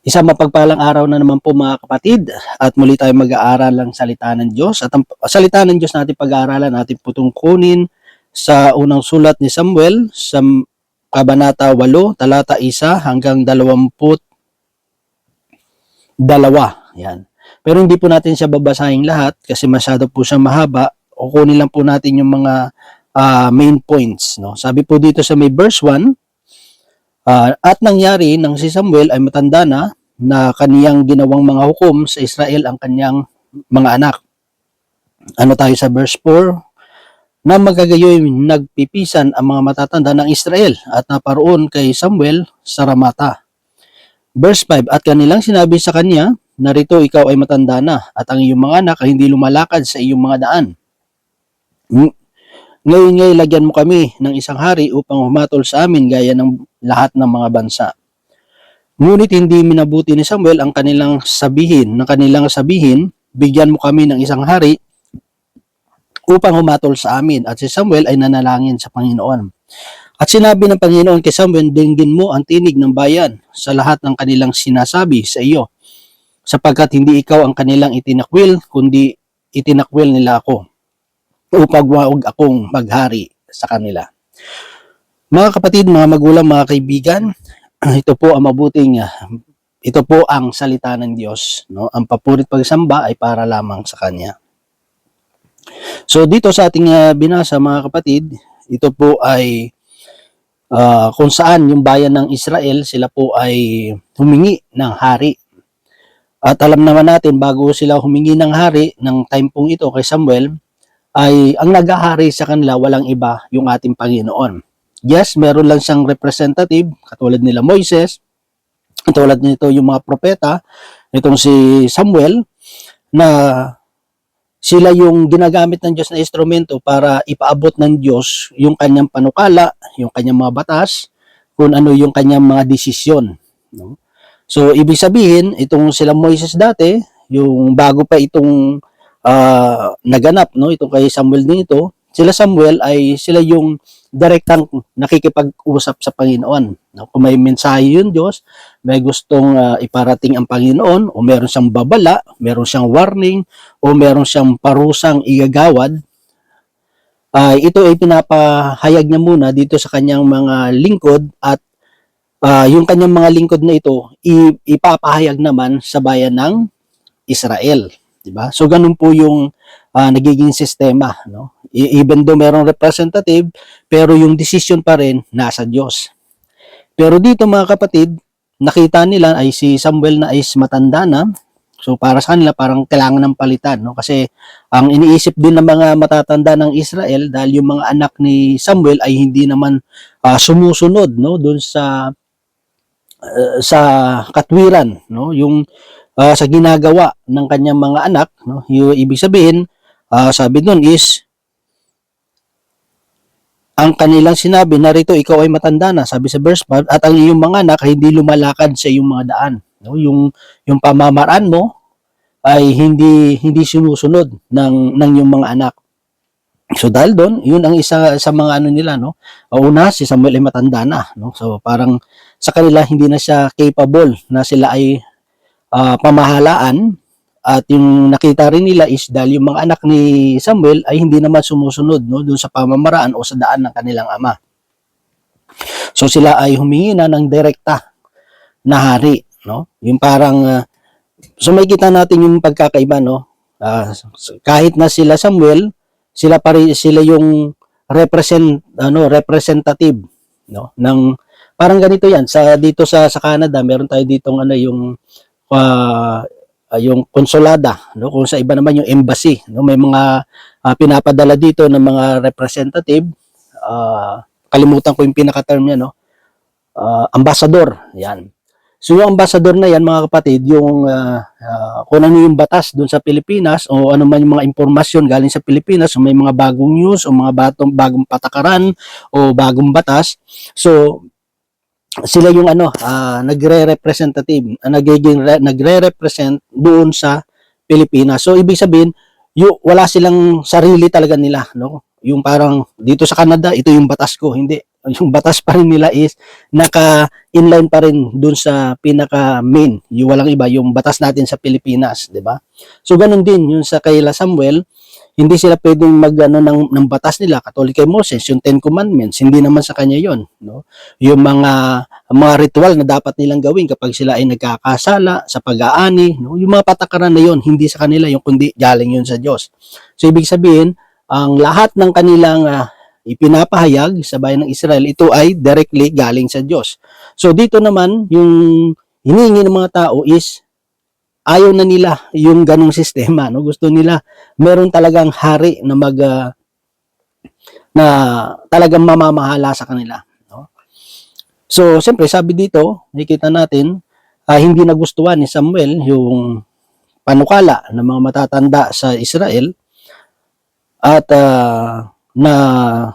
Isang mapagpalang araw na naman po mga kapatid at muli tayo mag-aaral ng salita ng Diyos at ang salita ng Diyos natin pag-aaralan natin po tungkunin sa unang sulat ni Samuel sa Kabanata 8, talata 1 hanggang 20 dalawa. Yan. Pero hindi po natin siya babasahin lahat kasi masyado po siya mahaba. O kunin lang po natin yung mga ah, main points. No? Sabi po dito sa may verse 1, Ah, at nangyari nang si Samuel ay matanda na na kaniyang ginawang mga hukom sa Israel ang kaniyang mga anak. Ano tayo sa verse 4? Na magagayoy nagpipisan ang mga matatanda ng Israel at naparoon kay Samuel sa Ramata. Verse 5, At kanilang sinabi sa kanya, Narito ikaw ay matanda na at ang iyong mga anak ay hindi lumalakad sa iyong mga daan. Ng- Ngayon ngay lagyan mo kami ng isang hari upang humatol sa amin gaya ng lahat ng mga bansa. Ngunit hindi minabuti ni Samuel ang kanilang sabihin, ng kanilang sabihin, bigyan mo kami ng isang hari upang humatol sa amin. At si Samuel ay nanalangin sa Panginoon. At sinabi ng Panginoon kay Samuel, dinggin mo ang tinig ng bayan sa lahat ng kanilang sinasabi sa iyo, sapagkat hindi ikaw ang kanilang itinakwil, kundi itinakwil nila ako upang wag akong maghari sa kanila. Mga kapatid, mga magulang, mga kaibigan, ito po ang mabuting ah, ito po ang salita ng Diyos, no? Ang papurit pagsamba ay para lamang sa kanya. So dito sa ating ah, binasa mga kapatid, ito po ay ah, kung saan yung bayan ng Israel sila po ay humingi ng hari. At alam naman natin bago sila humingi ng hari ng time pong ito kay Samuel ay ang nagahari sa kanila walang iba yung ating Panginoon. Yes, meron lang siyang representative katulad nila Moises, katulad nito yung mga propeta, itong si Samuel na sila yung ginagamit ng Diyos na instrumento para ipaabot ng Diyos yung kanyang panukala, yung kanyang mga batas, kung ano yung kanyang mga desisyon. No? So, ibig sabihin, itong sila Moises dati, yung bago pa itong ah, naganap, no, itong kay Samuel nito, sila Samuel ay sila yung direktang nakikipag-usap sa Panginoon. No? Kung may mensahe yung Diyos, may gustong ah, iparating ang Panginoon, o meron siyang babala, meron siyang warning, o meron siyang parusang igagawad, ay ito ay pinapahayag niya muna dito sa kanyang mga lingkod at ah, yung kanyang mga lingkod na ito ipapahayag naman sa bayan ng Israel, 'di ba? So ganun po yung ah, nagiging sistema, no? E- even though merong representative, pero yung decision pa rin nasa Diyos. Pero dito mga kapatid, nakita nila ay si Samuel na is matanda na. So para sa kanila parang kailangan ng palitan, no? Kasi ang iniisip din ng mga matatanda ng Israel dahil yung mga anak ni Samuel ay hindi naman ah, sumusunod, no, doon sa uh, sa katwiran, no, yung ah, sa ginagawa ng kanyang mga anak, no, yung ibig sabihin, ah, sabi doon is ang kanilang sinabi, narito ikaw ay matanda na, sabi sa verse 5, at ang iyong mga anak ay hindi lumalakad sa iyong mga daan. No? Yung, yung pamamaraan mo ay hindi hindi sinusunod ng, ng iyong mga anak. So dahil doon, yun ang isa sa mga ano nila, no? Una, si Samuel ay matanda na, no? So parang sa kanila hindi na siya capable na sila ay ah, pamahalaan at yung nakita rin nila is dahil yung mga anak ni Samuel ay hindi naman sumusunod no doon sa pamamaraan o sa daan ng kanilang ama. So sila ay humingi na ng direkta na hari, no? Yung parang ah, so may kita natin yung pagkakaiba, no? Ah, kahit na sila Samuel, sila pa rin, sila yung represent ano representative no ng parang ganito yan sa dito sa sa Canada meron tayo ditong ano yung ah, ah, yung konsulada no? Kung sa iba naman yung embassy no? May mga ah, pinapadala dito ng mga representative. Ah, kalimutan ko yung pinaka term niya no? Ah, ambassador yan. So yung ambassador na yan mga kapatid yung ah, ah, kung ano yung batas doon sa Pilipinas o ano man yung mga impormasyon galing sa Pilipinas o may mga bagong news o mga batong bagong patakaran o bagong batas. So sila yung ano ah, nagre-representative ah, nagiging re- nagre-represent doon sa Pilipinas. So ibig sabihin, yu, wala silang sarili talaga nila, no? Yung parang dito sa Canada, ito yung batas ko, hindi. yung batas pa rin nila is naka inline pa rin dun sa pinaka main, yung walang iba, yung batas natin sa Pilipinas, 'di ba? So ganun din yung sa kay Samuel, hindi sila pwedeng mag ano, ng, ng batas nila katulad kay Moses, yung Ten Commandments, hindi naman sa kanya 'yon, no? Yung mga mga ritual na dapat nilang gawin kapag sila ay nagkakasala sa pag-aani, no? Yung mga patakaran na 'yon, hindi sa kanila yung kundi galing 'yun sa Diyos. So ibig sabihin, ang lahat ng kanilang ah, ipinapahayag sa bayan ng Israel, ito ay directly galing sa Diyos. So dito naman, yung hinihingi ng mga tao is ayaw na nila yung ganong sistema. No? Gusto nila, meron talagang hari na mag, ah, na talagang mamamahala sa kanila. No? So, siyempre, sabi dito, nakikita natin, ah, hindi nagustuhan ni Samuel yung panukala ng mga matatanda sa Israel at ah, na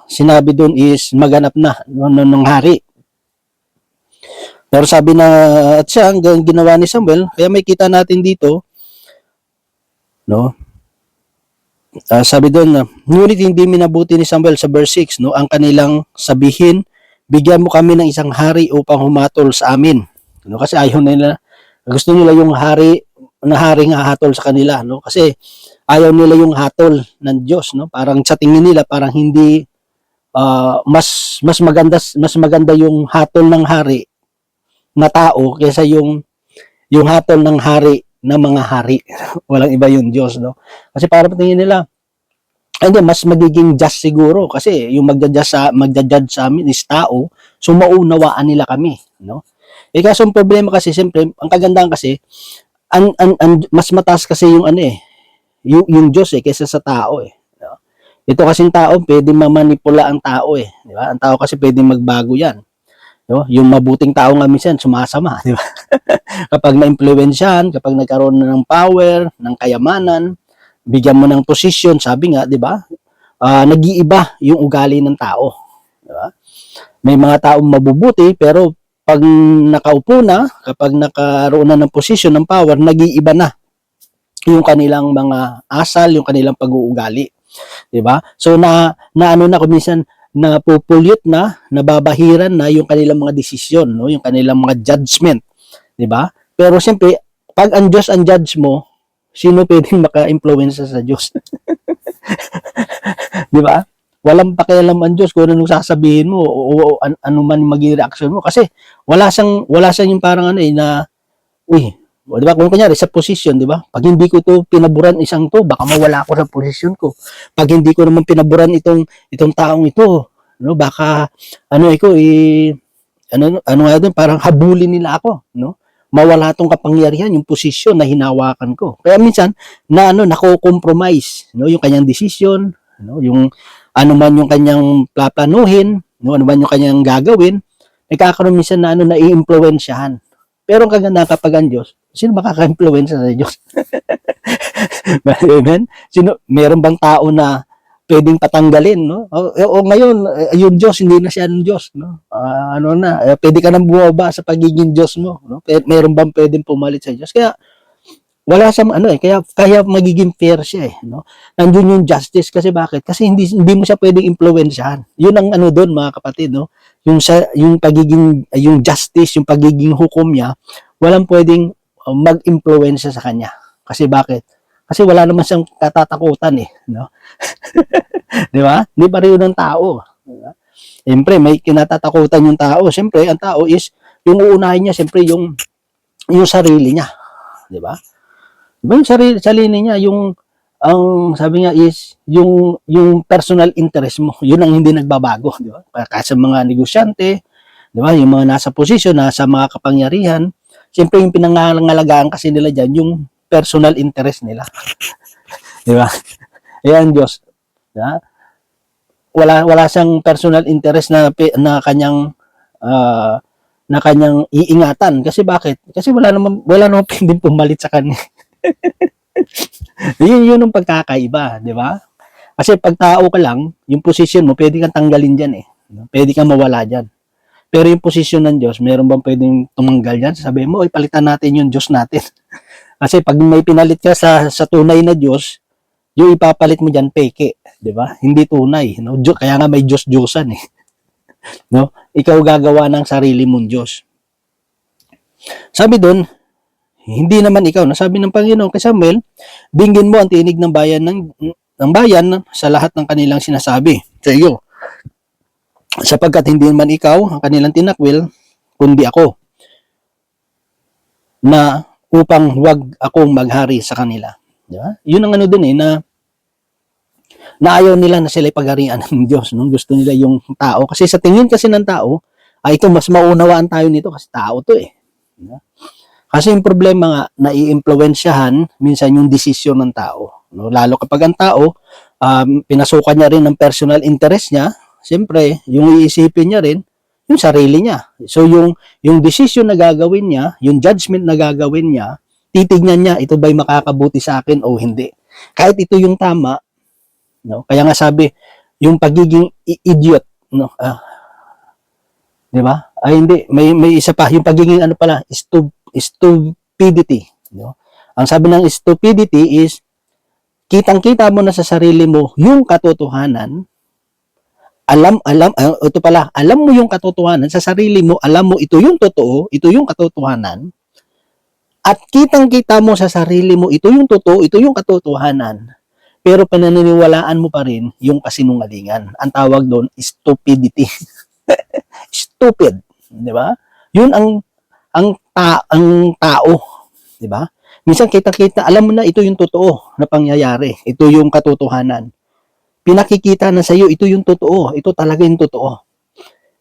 sinabi doon is maganap na ng hari. Pero sabi na at siya ang ginawa ni Samuel, kaya may kita natin dito, no? Ah, sabi doon na, ngunit hindi minabuti ni Samuel sa verse 6, no? Ang kanilang sabihin, bigyan mo kami ng isang hari upang humatol sa amin. No? Kasi ayaw nila, gusto nila yung hari, na hari nga hatol sa kanila, no? Kasi ayaw nila yung hatol ng Diyos, no? Parang sa tingin nila parang hindi ah, mas mas maganda mas maganda yung hatol ng hari na tao kaysa yung yung hatol ng hari ng mga hari. Walang iba yung Diyos, no? Kasi parang tingin nila hindi, mas magiging just siguro kasi yung magja-judge sa magja-judge sa amin is tao, so maunawaan nila kami, no? Eh kaso ang problema kasi siyempre, ang kagandahan kasi an, an, an, mas mataas kasi yung ano eh, yung, yung Diyos eh, kaysa sa tao eh. No? Ito kasing tao, pwede mamanipula ang tao eh. Di ba? Ang tao kasi pwede magbago yan. No? Yung mabuting tao nga minsan, sumasama. Di ba? kapag na-influensyahan, kapag nagkaroon na ng power, ng kayamanan, bigyan mo ng posisyon, sabi nga, di ba? Ah, nag-iiba yung ugali ng tao. Di ba? May mga taong mabubuti, pero pag nakaupo na, kapag nakaroon na ng posisyon ng power, nag-iiba na yung kanilang mga asal, yung kanilang pag-uugali. 'Di ba? So na na ano na kuminsan na pupulyot na, nababahiran na yung kanilang mga desisyon, no? Yung kanilang mga judgment, 'di ba? Pero siyempre, pag ang Diyos ang judge mo, sino pwedeng maka-influence sa Diyos? 'Di ba? Walang pakialam ang Diyos kung anong sasabihin mo o, o an- ano man magiging reaction mo kasi wala siyang wala siyang yung parang ano eh na uy, o, di ba? Kung kunyari, sa position, di ba? Pag hindi ko to pinaburan isang to, baka mawala ako sa position ko. Pag hindi ko naman pinaburan itong itong taong ito, no, baka ano iko eh ano ano nga doon, parang habulin nila ako, no? Mawala tong kapangyarihan yung posisyon na hinawakan ko. Kaya minsan na ano nako-compromise, no, yung kanyang decision, no, yung ano man yung kanyang plaplanuhin, no, ano man yung kanyang gagawin, nagkakaroon minsan na ano na i-impluwensyahan. Pero ang kagandahan kapag ang Diyos, sino makaka-influence sa Diyos? Amen? Sino, meron bang tao na pwedeng patanggalin, no? O, o ngayon, eh, yung Diyos, hindi na siya ng Diyos, no? Ah, ano na, eh, pwede ka nang bumaba sa pagiging Diyos mo, no? Meron bang pwedeng pumalit sa Diyos? Kaya, wala siyang ano eh, kaya kaya magiging fair siya eh, no? Nandoon yung justice kasi bakit? Kasi hindi hindi mo siya pwedeng impluwensyahan. Yun ang ano doon mga kapatid, no? Yung sa yung pagiging yung justice, yung pagiging hukom niya, walang pwedeng uh, mag-impluwensya sa kanya. Kasi bakit? Kasi wala naman siyang katatakutan eh, no? 'Di ba? Hindi pa rin ng tao. Di ba? Siyempre, may kinatatakutan yung tao. Siyempre, ang tao is, yung uunahin niya, siyempre, yung, yung sarili niya. Di ba? Di ba yung sarili, sarili niya, yung, ang sabi niya is, yung, yung personal interest mo, yun ang hindi nagbabago. Di ba? Kasi mga negosyante, di ba? Yung mga nasa posisyon, nasa mga kapangyarihan, siyempre, yung pinangangalagaan kasi nila dyan, yung personal interest nila. di ba? Ayan, Diyos. Di ba? wala wala siyang personal interest na na kanyang ah, na kanyang iingatan kasi bakit? Kasi wala naman wala naman pwedeng pumalit sa kanya. yun yun ang pagkakaiba, di ba? Kasi pag tao ka lang, yung position mo, pwede kang tanggalin diyan eh. Pwede kang mawala diyan. Pero yung posisyon ng Diyos, meron bang pwedeng tumanggal diyan? Sabi mo, "Oy, palitan natin yung Diyos natin." Kasi pag may pinalit ka sa sa tunay na Diyos, yung ipapalit mo diyan peke, 'di ba? Hindi tunay, no? Kaya nga may Diyos Diyosan eh. no? Ikaw gagawa ng sarili mong Diyos. Sabi doon, hindi naman ikaw. Nasabi ng Panginoon kay Samuel, dinggin mo ang tinig ng bayan ng, ng bayan sa lahat ng kanilang sinasabi sa iyo. Sapagkat hindi naman ikaw ang kanilang tinakwil, kundi ako na upang wag akong maghari sa kanila. Di ba? Yun ang ano dun eh, na na ayaw nila na sila pagharian ng Diyos. No? Gusto nila yung tao. Kasi sa tingin kasi ng tao, ay ito mas maunawaan tayo nito kasi tao to eh. Di? Kasi yung problema nga, nai-impluensyahan minsan yung desisyon ng tao. No? Lalo kapag ang tao, um, pinasukan niya rin ng personal interest niya, siyempre, yung iisipin niya rin, yung sarili niya. So yung yung decision na gagawin niya, yung judgment na gagawin niya, titignan niya ito ba'y makakabuti sa akin o hindi. Kahit ito yung tama, no? Kaya nga sabi, yung pagiging idiot, no? Ah, 'di ba? Ay hindi, may may isa pa, yung pagiging ano pala, stu, stupidity, no? Ang sabi ng stupidity is kitang-kita mo na sa sarili mo yung katotohanan, alam, alam, ah, ito pala, alam mo yung katotohanan sa sarili mo, alam mo ito yung totoo, ito yung katotohanan, at kitang-kita mo sa sarili mo, ito yung totoo, ito yung katotohanan, pero pananiniwalaan mo pa rin yung kasinungalingan. Ang tawag doon, stupidity. Stupid, di ba? Yun ang ang ta, ang tao, di ba? Minsan kita-kita, alam mo na ito yung totoo na pangyayari. Ito yung katotohanan pinakikita na sa iyo ito yung totoo, ito talaga yung totoo.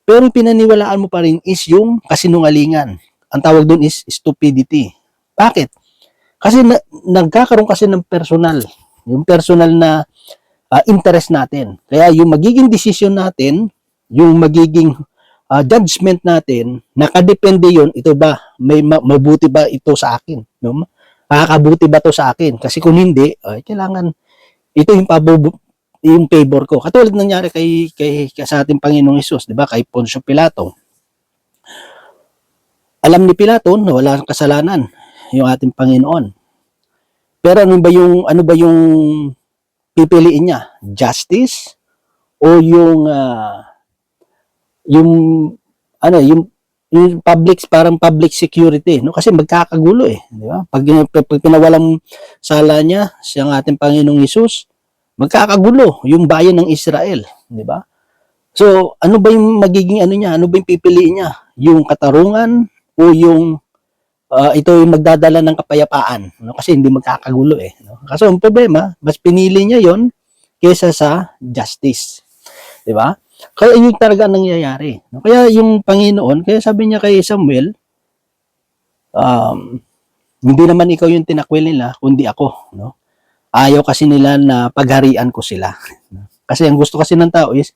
Pero yung pinaniwalaan mo pa rin is yung kasinungalingan. Ang tawag doon is stupidity. Bakit? Kasi na, nagkakaroon kasi ng personal, yung personal na ah, interest natin. Kaya yung magiging decision natin, yung magiging ah, judgment natin, nakadepende yon ito ba, may ma- mabuti ba ito sa akin? No? Makakabuti ba to sa akin? Kasi kung hindi, ay, kailangan ito yung pabubu- yung favor ko. Katulad nangyari kay, kay, kay sa ating Panginoong Isus, di ba? Kay Poncio Pilato. Alam ni Pilato na wala kang kasalanan yung ating Panginoon. Pero ano ba yung ano ba yung pipiliin niya? Justice o yung ah, yung ano yung yung public parang public security no kasi magkakagulo eh di ba pag, pag pinawalang sala niya siyang ating Panginoong Hesus magkakagulo yung bayan ng Israel, di ba? So, ano ba yung magiging ano niya? Ano ba yung pipiliin niya? Yung katarungan o yung ah, ito yung magdadala ng kapayapaan, no? Kasi hindi magkakagulo eh, no? Kaso ang problema, mas pinili niya 'yon kaysa sa justice. Di ba? Kaya yun talaga ang nangyayari. No? Kaya yung Panginoon, kaya sabi niya kay Samuel, um, hindi naman ikaw yung tinakwil nila, kundi ako, no? Ayaw kasi nila na pagharian ko sila. Kasi ang gusto kasi ng tao is,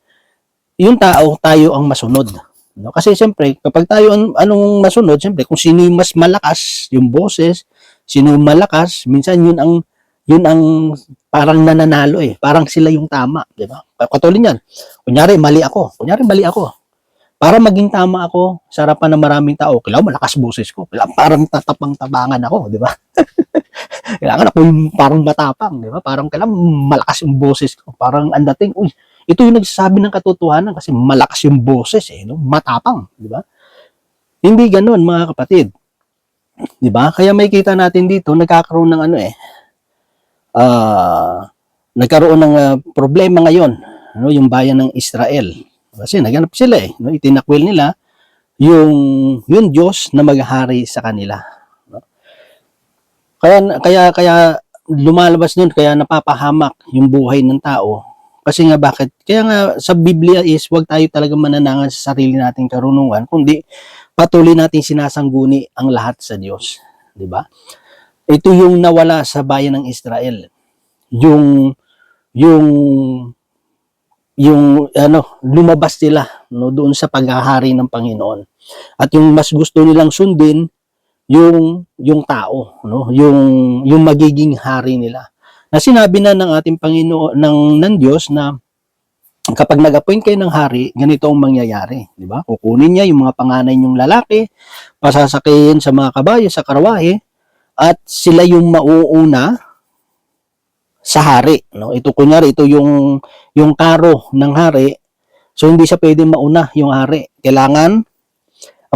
yung tao, tayo ang masunod. No? Kasi siyempre, kapag tayo an- anong masunod, siyempre, kung sino yung mas malakas, yung boses, sino yung malakas, minsan yun ang yun ang parang nananalo eh. Parang sila yung tama, di ba? Katulad niyan. Kunyari, mali ako. Kunyari, mali ako. Para maging tama ako sa harapan ng maraming tao, kailangan malakas boses ko. Kailangan parang tatapang-tabangan ako, di ba? kailangan ako yung parang matapang, di ba? Parang kailangan malakas yung boses ko. Parang ang dating, uy, ito yung nagsasabi ng katotohanan kasi malakas yung boses eh, no? matapang, di ba? Hindi ganoon mga kapatid. Di ba? Kaya may kita natin dito, nagkakaroon ng ano eh, ah, nagkaroon ng ah, problema ngayon, ano, yung bayan ng Israel. Kasi naganap sila eh, no? itinakwil nila yung yung Diyos na maghahari sa kanila. Kaya kaya kaya lumalabas nun kaya napapahamak yung buhay ng tao. Kasi nga bakit? Kaya nga sa Biblia is wag tayo talaga mananangan sa sarili nating karunungan, kundi patuloy nating sinasangguni ang lahat sa Diyos, 'di ba? Ito yung nawala sa bayan ng Israel. Yung yung yung ano lumabas sila no doon sa paghahari ng Panginoon. At yung mas gusto nilang sundin yung yung tao, no? Yung yung magiging hari nila. Na sinabi na ng ating Panginoon ng ng Diyos na kapag nag-appoint kayo ng hari, ganito ang mangyayari, di ba? Kukunin niya yung mga panganay niyong lalaki, pasasakihin sa mga kabayo, sa karwahe, at sila yung mauuna sa hari, no? Ito kunyari ito yung yung karo ng hari So hindi siya pwedeng mauna yung hari. Kailangan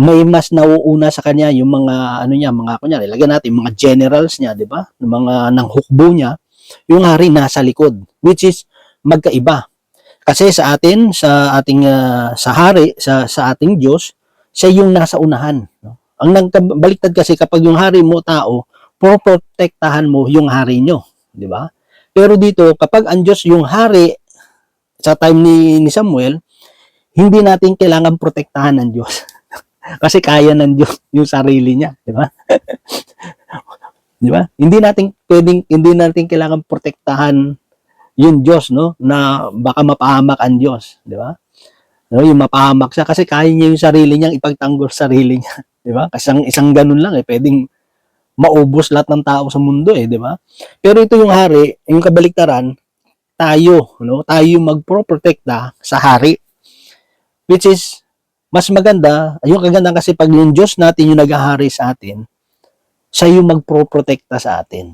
may mas nauuna sa kanya yung mga ano niya, mga kunya, ilagay natin mga generals niya, 'di ba? Yung mga nang hukbo niya, yung hari nasa likod, which is magkaiba. Kasi sa atin, sa ating ah, sa hari, sa sa ating Diyos, siya yung nasa unahan, no? Ang nagkabaliktad kasi kapag yung hari mo tao, poprotektahan mo yung hari nyo, 'di ba? Pero dito, kapag ang Diyos yung hari sa time ni, ni Samuel, hindi natin kailangan protektahan ng Diyos. Kasi kaya ng Diyos yung sarili niya, di ba? di ba? Hindi natin pwedeng hindi natin kailangan protektahan yung Diyos, no? Na baka mapahamak ang Diyos, di ba? No, yung mapahamak siya kasi kaya niya yung sarili niyang ipagtanggol sa sarili niya, di ba? Kasi ang isang ganun lang eh, pwedeng maubos lahat ng tao sa mundo eh, di ba? Pero ito yung hari, yung kabaliktaran, tayo, no? Tayo magpro-protekta sa hari. Which is mas maganda, yung kaganda kasi pag yung Diyos natin yung naghahari sa atin, siya yung magpro-protekta sa atin.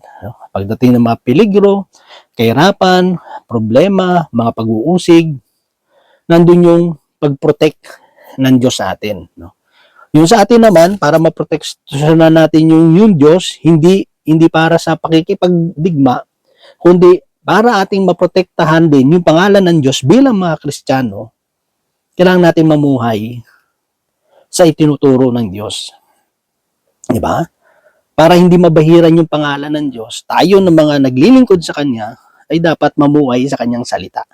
Pagdating ng mga peligro, kahirapan, problema, mga pag-uusig, nandun yung pag-protect ng Diyos sa atin. No? Yung sa atin naman, para maproteksyonan natin yung, yung Diyos, hindi hindi para sa pakikipagdigma, kundi para ating maprotektahan din yung pangalan ng Diyos bilang mga Kristiyano, kailangan natin mamuhay sa itinuturo ng Diyos. Di ba? Para hindi mabahiran yung pangalan ng Diyos, tayo ng mga naglilingkod sa Kanya ay dapat mamuhay sa Kanyang salita.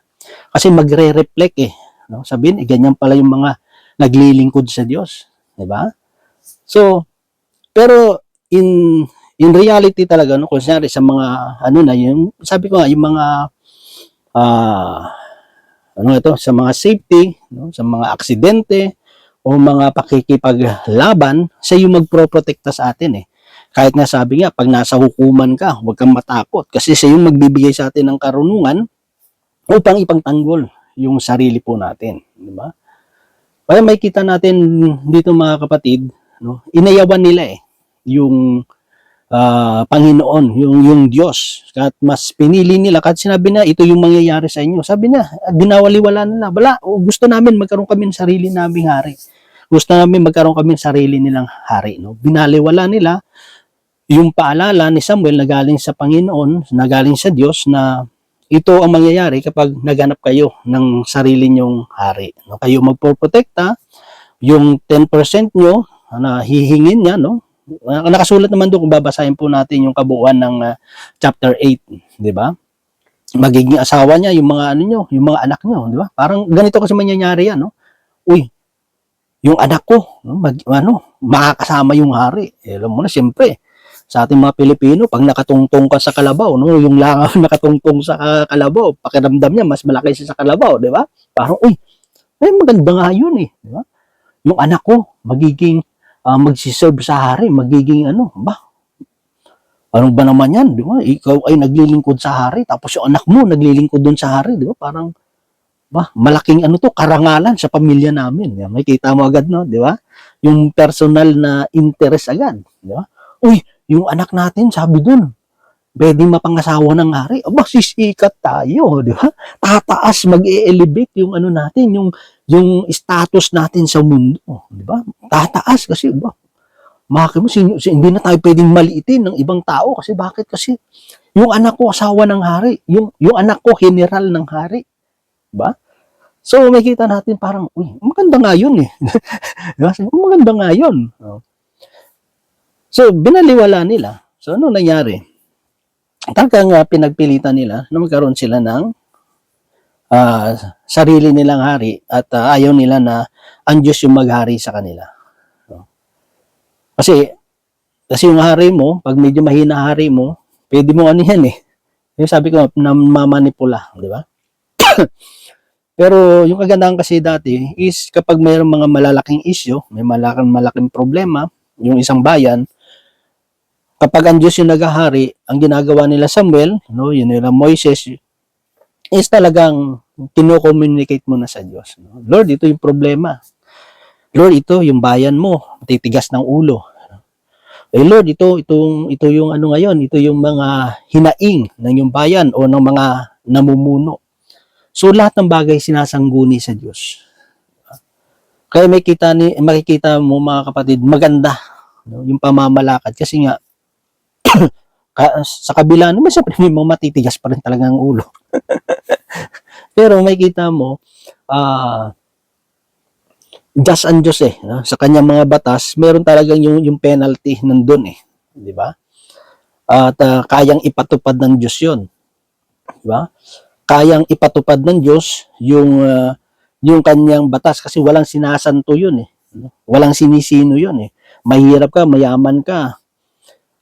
Kasi magre-reflect eh. No? Sabihin, eh, ganyan pala yung mga naglilingkod sa Diyos. Di ba? So, pero in in reality talaga, no, kunyari sa mga, ano na, yung, sabi ko nga, yung mga, ah, ano ito, sa mga safety, no, sa mga aksidente, o mga pakikipaglaban, siya yung magpro-protekta sa atin eh. Kahit nga sabi nga, pag nasa hukuman ka, huwag kang matakot. Kasi siya yung magbibigay sa atin ng karunungan upang ipangtanggol yung sarili po natin. Di ba? Kaya may kita natin dito mga kapatid, no, inayawan nila eh, yung ah, Panginoon, yung, yung Diyos. At mas pinili nila, kahit sinabi na, ito yung mangyayari sa inyo. Sabi na, binawaliwala nila. Wala, o, gusto namin magkaroon kami ng sarili naming hari. Gusto namin magkaroon kami ng sarili nilang hari. No? Binaliwala nila yung paalala ni Samuel na galing sa Panginoon, na galing sa Diyos na ito ang mangyayari kapag naghanap kayo ng sarili nyong hari. No? Kayo magpoprotekta, yung 10% nyo na hihingin niya, no? Uh, nakasulat naman doon kung babasahin po natin yung kabuuan ng uh, chapter 8, di ba? Magiging asawa niya, yung mga ano nyo, yung mga anak nyo, di ba? Parang ganito kasi mangyayari yan, no? Uy, yung anak ko, mag, ano, makakasama yung hari. Eh, alam mo na, siyempre, sa ating mga Pilipino, pag nakatungtong ka sa kalabaw, no, yung langaw nakatungtong sa kalabaw, pakiramdam niya, mas malaki siya sa kalabaw, di ba? Parang, uy, ay maganda nga yun eh, di ba? Yung anak ko, magiging uh, magsiserve sa hari, magiging ano, ba? Ano ba naman yan, di ba? Ikaw ay naglilingkod sa hari, tapos yung anak mo naglilingkod doon sa hari, di ba? Parang, ba, malaking ano to, karangalan sa pamilya namin. Yan, may kita mo agad, no? Di ba? Yung personal na interest agad, di ba? Uy, yung anak natin, sabi doon, pwedeng mapangasawa ng hari. Aba, sisikat tayo, di ba? Tataas, mag-e-elevate yung ano natin, yung yung status natin sa mundo, di ba? Tataas kasi, ba? Maki mo, sin, hindi na tayo pwedeng maliitin ng ibang tao kasi bakit? Kasi yung anak ko asawa ng hari, yung yung anak ko general ng hari, di ba? So makita natin parang, uy, maganda nga yun eh. diba? Maganda nga yun. So binaliwala nila. So ano nangyari? Talagang uh, pinagpilitan nila na magkaroon sila ng uh, sarili nilang hari at uh, ayaw nila na ang Diyos yung maghari sa kanila. Kasi, kasi yung hari mo, pag medyo mahina hari mo, pwede mo ano yan eh. Yung sabi ko, namamanipula, di ba? Pero yung kagandahan kasi dati is kapag mayroong mga malalaking issue, may malaking malaking problema, yung isang bayan, kapag ang Diyos yung naghahari, ang ginagawa nila Samuel, no, yun nila Moises, is talagang kino-communicate mo na sa Diyos. No? Lord, ito yung problema. Lord, ito yung bayan mo, titigas ng ulo. Eh Lord, ito itong ito yung ano ngayon, ito yung mga hinaing ng yung bayan o ng mga namumuno. So lahat ng bagay sinasangguni sa Diyos. Kaya may kita ni makikita mo mga kapatid, maganda no, yung pamamalakad kasi nga sa kabila naman siyempre may mga matitigas pa rin talaga ang ulo. Pero may kita mo ah just and just eh no? sa kanyang mga batas, meron talagang yung yung penalty nandun eh, di ba? At ah, kayang ipatupad ng Diyos 'yon. Di ba? Kayang ipatupad ng Diyos yung ah, yung kanyang batas kasi walang sinasanto 'yun eh. Walang sinisino 'yun eh. Mahirap ka, mayaman ka.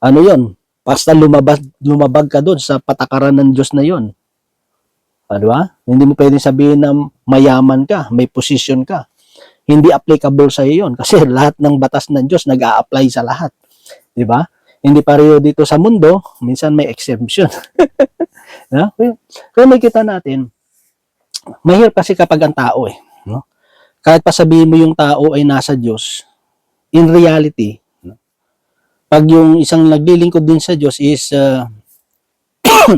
Ano 'yon? Basta lumabas lumabag ka doon sa patakaran ng Diyos na 'yon. Ah, di ba? Hindi mo pwedeng sabihin na mayaman ka, may position ka. Hindi applicable sa iyo 'yon kasi lahat ng batas ng Diyos nag-a-apply sa lahat. Di ba? Hindi pareho dito sa mundo, minsan may exemption. no? Kaya- Kaya may kita natin, mahirap kasi kapag ang tao eh. No? Kahit pa sabihin mo yung tao ay nasa Diyos, in reality? Pag yung isang naglilingkod din sa Diyos is uh,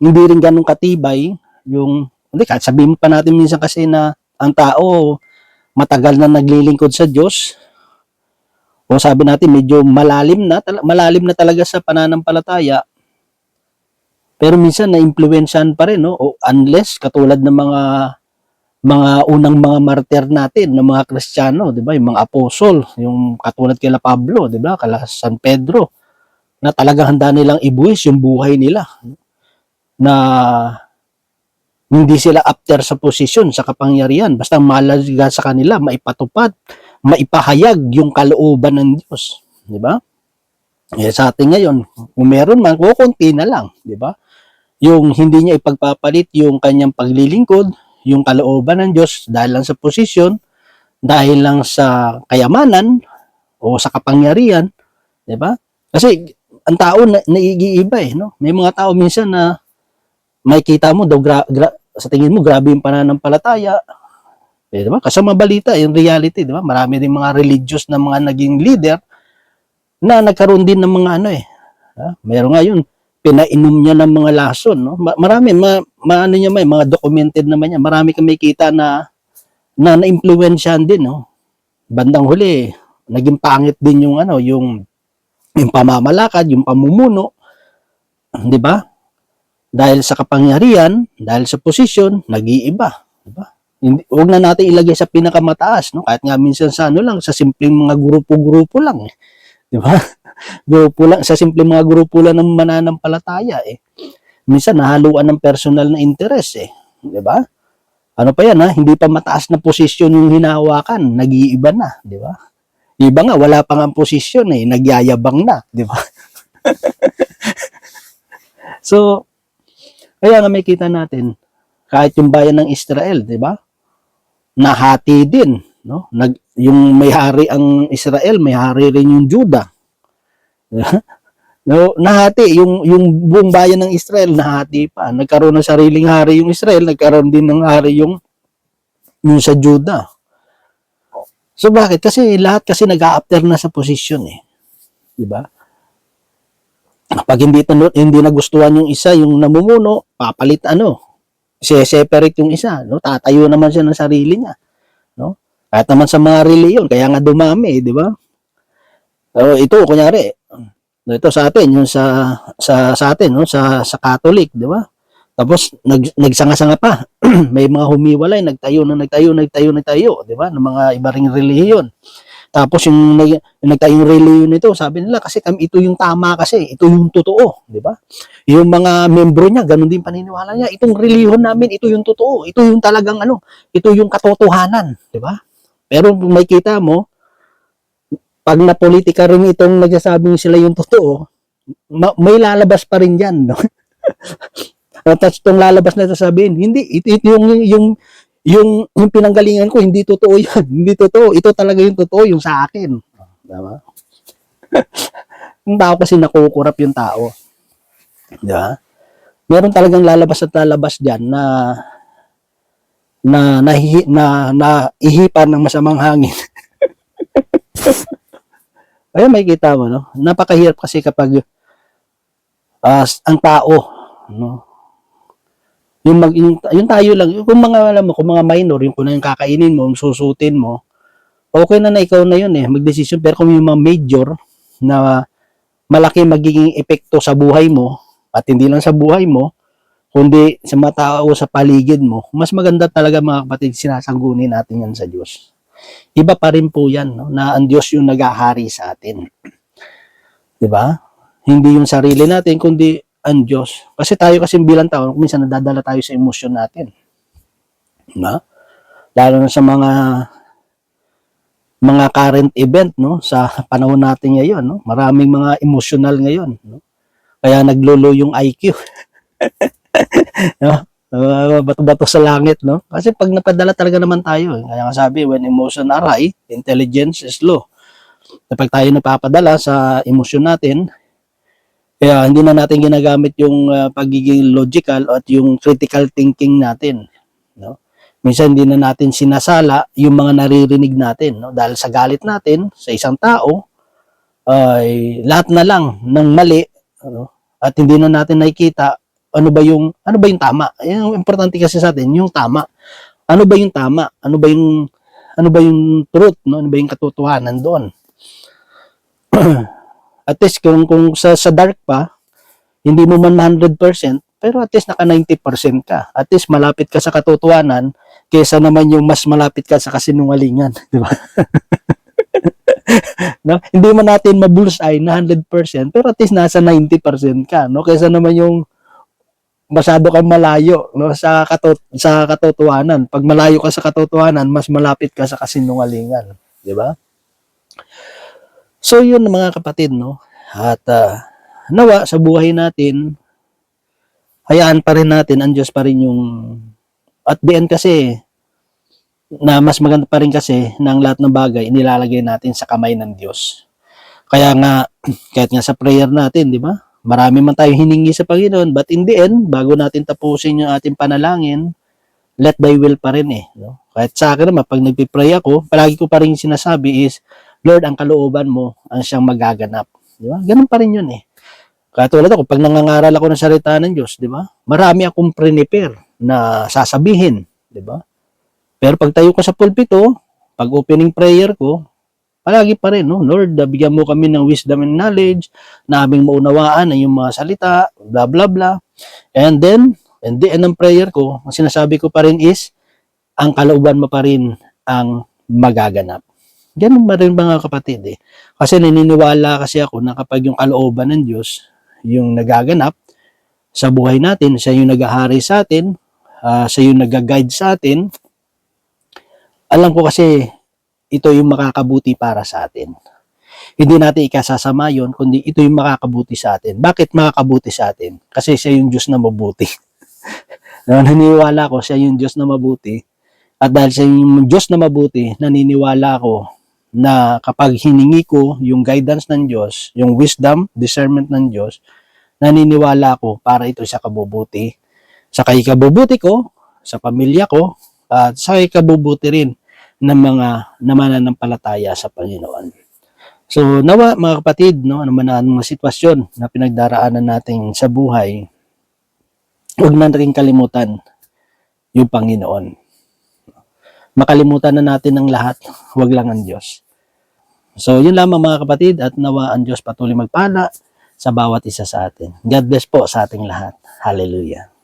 hindi rin ganun katibay, yung, hindi, kahit sabihin pa natin minsan kasi na ang tao matagal na naglilingkod sa Diyos, o sabi natin medyo malalim na, malalim na talaga sa pananampalataya, pero minsan na-influensyahan pa rin, no? Unless, katulad ng mga mga unang mga martir natin, ng mga Kristiyano, di ba? Yung mga apostol, yung katulad kila Pablo, di ba? Kala San Pedro, na talagang handa nilang ibuwis yung buhay nila. Na hindi sila after sa posisyon, sa kapangyarihan. Basta malaga sa kanila, maipatupad, maipahayag yung kalooban ng Diyos. Di ba? Eh, sa atin ngayon, kung meron man, kukunti na lang. Di ba? Yung hindi niya ipagpapalit yung kanyang paglilingkod, yung kalooban ng Diyos dahil lang sa posisyon, dahil lang sa kayamanan o sa kapangyarihan, 'di ba? Kasi ang tao na, naiiba eh, no? May mga tao minsan na makikita mo daw gra, gra- sa tingin mo grabe yung pananampalataya. Eh, 'di ba? Kasi mabalita yung reality, 'di ba? Marami din mga religious na mga naging leader na nagkaroon din ng mga ano eh. Ha? Meron nga yun, pinainom niya ng mga lason, no? Ma- marami, ma, ma- ano niya may mga documented naman niya. Marami kang makikita na na na-influensyahan din, no? Bandang huli, naging pangit din yung ano, yung yung pamamalakad, yung pamumuno, 'di ba? Dahil sa kapangyarihan, dahil sa posisyon, nag-iiba, 'di ba? Hindi, huwag na natin ilagay sa pinakamataas, no? Kahit nga minsan sa ano lang, sa simpleng mga grupo-grupo lang, eh. 'di ba? Grupo lang, sa simpleng mga grupo lang ng mananampalataya, eh. Minsan nahaluan ng personal na interest, eh. 'Di ba? Ano pa yan ha? Hindi pa mataas na posisyon yung hinahawakan, nag-iiba na, di ba? Iba nga, wala pa nga posisyon eh, nagyayabang na, di ba? so, kaya nga may kita natin, kahit yung bayan ng Israel, di ba? Nahati din, no? Nag, yung may hari ang Israel, may hari rin yung Juda. No, nahati, yung, yung buong bayan ng Israel, nahati pa. Nagkaroon ng sariling hari yung Israel, nagkaroon din ng hari yung, yung sa Juda. So bakit? Kasi lahat kasi nag-a-after na sa posisyon eh. 'Di ba? Pag hindi hindi nagustuhan yung isa, yung namumuno, papalit ano, separate yung isa, no? Tatayo naman siya ng sarili niya, no? Kahit naman sa mga reliyon, kaya nga dumami, 'di ba? So ito kunyari, ito sa atin, yung sa sa sa atin, no, sa sa Catholic, 'di ba? Tapos nag, nagsanga-sanga pa. May mga humiwalay, nagtayo na nagtayo, nagtayo, nagtayo, 'di ba? Ng mga iba ring relihiyon. Tapos yung, yung nagtayong relihiyon nito, sabi nila kasi kami ito yung tama kasi, ito yung totoo, 'di ba? Yung mga membro niya, ganun din paniniwala niya. Itong relihiyon namin, ito yung totoo. Ito yung talagang ano, ito yung katotohanan, 'di ba? Pero may kita mo, pag na politika rin itong nagsasabing sila yung totoo, ma- may lalabas pa rin yan, no? At itong lalabas na sasabihin, hindi, ito, ito yung, yung, yung, yung pinanggalingan ko, hindi totoo yan. Hindi totoo. Ito talaga yung totoo, yung sa akin. Diba? yung tao kasi nakukurap yung tao. Diba? Meron talagang lalabas at lalabas dyan na na nahihi, na naihipan ng masamang hangin. Kaya may kita mo, no? Napakahirap kasi kapag ah, ang tao, no? Yung, mag, yung, yung tayo lang, kung mga, alam mo, kung mga minor, yung kung ano yung kakainin mo, yung susutin mo, okay na na ikaw na yun eh, magdesisyon. Pero kung yung mga major na malaki magiging epekto sa buhay mo, at hindi lang sa buhay mo, kundi sa mga tao sa paligid mo, mas maganda talaga mga kapatid, sinasanggunin natin yan sa Diyos. Iba pa rin po yan, no? na ang Diyos yung nagahari sa atin. 'Di ba? Hindi yung sarili natin, kundi ang Diyos. Kasi tayo kasi bilang tao, minsan nadadala tayo sa emosyon natin. Na? Lalo na sa mga mga current event no sa panahon natin ngayon no maraming mga emotional ngayon no kaya naglolo yung IQ no Uh, bato-bato sa langit no? Kasi pag napadala talaga naman tayo eh. kaya nga sabi when emotion are high intelligence is low. Kapag tayo napapadala sa emosyon natin kaya hindi na natin ginagamit yung uh, pagiging logical at yung critical thinking natin no? Minsan hindi na natin sinasala yung mga naririnig natin no? Dahil sa galit natin sa isang tao ay lahat na lang ng mali ano at hindi na natin nakikita ano ba yung ano ba yung tama? Yung importante kasi sa atin yung tama. Ano ba yung tama? Ano ba yung ano ba yung truth no? Ano ba yung katotohanan doon? At least kung kung sa sa dark pa hindi mo man 100% pero at least naka 90% ka. At least malapit ka sa katotohanan kaysa naman yung mas malapit ka sa kasinungalingan di ba? No? Hindi man natin ma-bullseye na 100%, pero at least nasa 90% ka, no? Kaysa naman yung masyado kang malayo no sa katot sa katotohanan. Pag malayo ka sa katotohanan, mas malapit ka sa kasinungalingan, di ba? So yun mga kapatid, no? At uh, nawa sa buhay natin, hayaan pa rin natin ang Diyos pa rin yung at the end kasi na mas maganda pa rin kasi ng lahat ng bagay inilalagay natin sa kamay ng Diyos. Kaya nga kahit nga sa prayer natin, di ba? Marami man tayo hiningi sa Panginoon, but in the end, bago natin tapusin yung ating panalangin, let thy will pa rin eh. No? Kahit sa akin naman, pag nagpipray ako, palagi ko pa rin sinasabi is, Lord, ang kalooban mo ang siyang magaganap. Di ba? Ganun pa rin yun eh. Katulad ako, pag nangangaral ako ng salita ng Diyos, di ba? Marami akong prepare na sasabihin, di ba? Pero pag tayo ko sa pulpito, pag opening prayer ko, palagi pa rin, no? Lord, bigyan mo kami ng wisdom and knowledge, na aming maunawaan ang yung mga salita, bla bla bla. And then, and the end ng prayer ko, ang sinasabi ko pa rin is, ang kalooban mo pa rin ang magaganap. Ganun ba rin mga kapatid eh. Kasi naniniwala kasi ako na kapag yung kalooban ng Diyos, yung nagaganap sa buhay natin, siya yung nagahari sa atin, uh, siya yung nag-guide sa atin, alam ko kasi ito yung makakabuti para sa atin. Hindi natin ikasasama yon kundi ito yung makakabuti sa atin. Bakit makakabuti sa atin? Kasi siya yung Diyos na mabuti. naniniwala ko siya yung Diyos na mabuti. At dahil siya yung Diyos na mabuti, naniniwala ko na kapag hiningi ko yung guidance ng Diyos, yung wisdom, discernment ng Diyos, naniniwala ko para ito sa kabubuti. Sa kay kabubuti ko, sa pamilya ko, at sa ikabubuti rin ng mga namananampalataya sa Panginoon. So, nawa mga kapatid, no, ano man ang mga sitwasyon na pinagdaraanan natin sa buhay, huwag na rin kalimutan yung Panginoon. Makalimutan na natin ang lahat, huwag lang ang Diyos. So, yun lamang mga kapatid at nawa ang Diyos patuloy magpala sa bawat isa sa atin. God bless po sa ating lahat. Hallelujah.